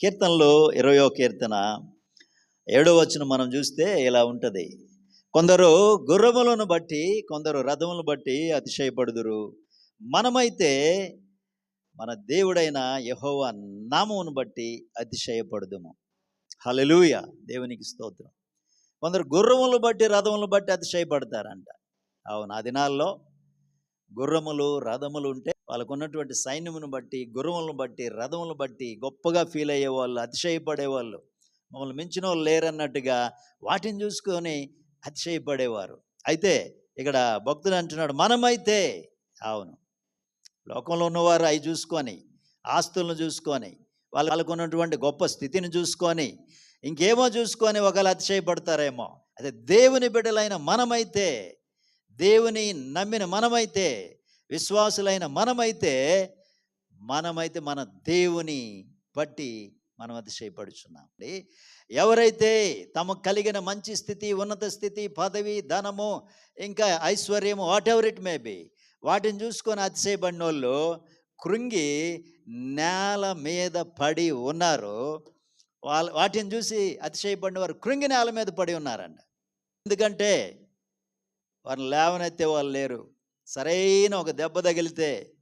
కీర్తనలో ఇరవయో కీర్తన ఏడో వచ్చిన మనం చూస్తే ఇలా ఉంటుంది. కొందరు గుర్రములను బట్టి కొందరు రథములను బట్టి అతిశయపడుదురు. మనమైతే మన దేవుడైన యహోవ నామమును బట్టి అతిశయపడుదుము. హలలుయ దేవునికి స్తోత్రం. కొందరు గుర్రములు బట్టి రథములు బట్టి అతిశయపడతారంట. అవును ఆ దినాల్లో గుర్రములు రథములు ఉంటే వాళ్ళకు ఉన్నటువంటి సైన్యమును బట్టి గుర్రములను బట్టి రథములను బట్టి గొప్పగా ఫీల్ అయ్యేవాళ్ళు అతిశయపడేవాళ్ళు. మమ్మల్ని మించిన వాళ్ళు లేరన్నట్టుగా వాటిని చూసుకొని అతిశయపడేవారు. అయితే ఇక్కడ భక్తుడు అంటున్నాడు మనమైతే అవును. లోకంలో ఉన్నవారు అవి చూసుకొని ఆస్తులను చూసుకొని వాళ్ళకు ఉన్నటువంటి గొప్ప స్థితిని చూసుకొని ఇంకేమో చూసుకొని ఒకవేళ అతిశయపడతారేమో. అదే దేవుని బిడ్డలైన మనమైతే దేవుని నమ్మిన మనమైతే విశ్వాసులైన మనమైతే మనమైతే మన దేవుని బట్టి మనం అతిశయపడుచున్నాం. ఎవరైతే తమకు కలిగిన మంచి స్థితి ఉన్నత స్థితి పదవి ధనము ఇంకా ఐశ్వర్యము whatever it may be వాటిని చూసుకొని అతిశయపడిన వాళ్ళు కృంగి నేల మీద పడి ఉన్నారు. వాళ్ళ వాటిని చూసి అతిశయపడిన వారు కృంగి నేల మీద పడి ఉన్నారండి ఎందుకంటే వారిని లేవనెత్తే వాళ్ళు లేరు. సరైన ఒక దెబ్బ తగిలితే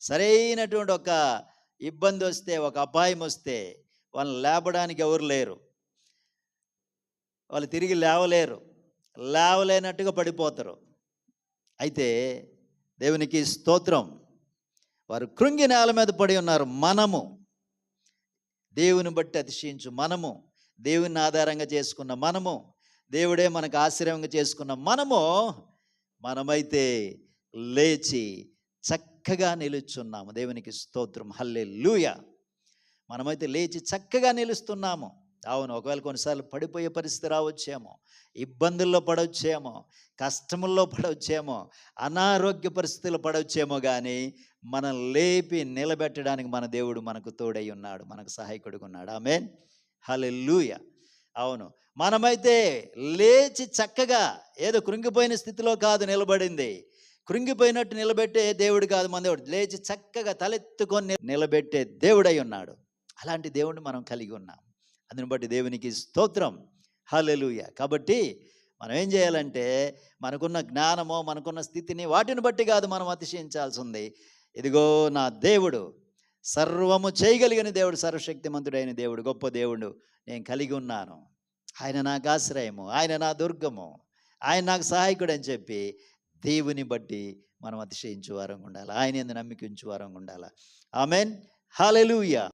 సరైనటువంటి ఒక ఇబ్బంది వస్తే ఒక అపాయం వస్తే వాళ్ళని లేపడానికి ఎవరు లేరు. వాళ్ళు తిరిగి లేవలేరు. లేవలేనట్టుగా పడిపోతారు. అయితే దేవునికి స్తోత్రం. వారు కృంగి నేల మీద పడి ఉన్నారు. మనము. దేవుని బట్టి అతిశయించు మనము. దేవుని ఆధారంగా చేసుకున్న మనము. దేవుడే మనకు ఆశ్రయంగా చేసుకున్న మనము మనమైతే లేచి చక్కగా నిలుచున్నాము. దేవునికి స్తోత్రం. హల్లే మనమైతే లేచి చక్కగా నిలుస్తున్నాము. అవును ఒకవేళ కొన్నిసార్లు పడిపోయే పరిస్థితి రావచ్చేమో ఇబ్బందుల్లో పడవచ్చేమో కష్టముల్లో పడవచ్చేమో అనారోగ్య పరిస్థితుల్లో పడవచ్చేమో కానీ మనం లేపి నిలబెట్టడానికి మన దేవుడు మనకు తోడై ఉన్నాడు మనకు సహాయకుడుగా ఉన్నాడు. ఆమె హలెల్లుయా. అవును. మనమైతే లేచి చక్కగా ఏదో కృంగిపోయిన స్థితిలో కాదు నిలబడింది. కృంగిపోయినట్టు నిలబెట్టే దేవుడు కాదు మన దేవుడు లేచి చక్కగా తలెత్తుకొని నిలబెట్టే దేవుడై ఉన్నాడు. అలాంటి దేవుడిని మనం కలిగి ఉన్నాం. అందుని బట్టి దేవునికి స్తోత్రం. హలెలుయ కాబట్టి మనం ఏం చేయాలంటే మనకున్న జ్ఞానమో మనకున్న స్థితిని వాటిని బట్టి కాదు మనం అతిశయించాల్సి ఉంది ఇదిగో నా దేవుడు. సర్వము చేయగలిగిన దేవుడు సర్వశక్తిమంతుడైన దేవుడు గొప్ప దేవుడు నేను కలిగి ఉన్నాను. ఆయన నాకు ఆశ్రయము ఆయన నా దుర్గము ఆయన నాకు సహాయకుడు అని చెప్పి దేవుని బట్టి మనం అతిశయించు వారంగా ఉండాలి. ఆయన ఎందు నమ్మికించు వారంగా ఉండాలి. ఆమెన్. హాలెలూయా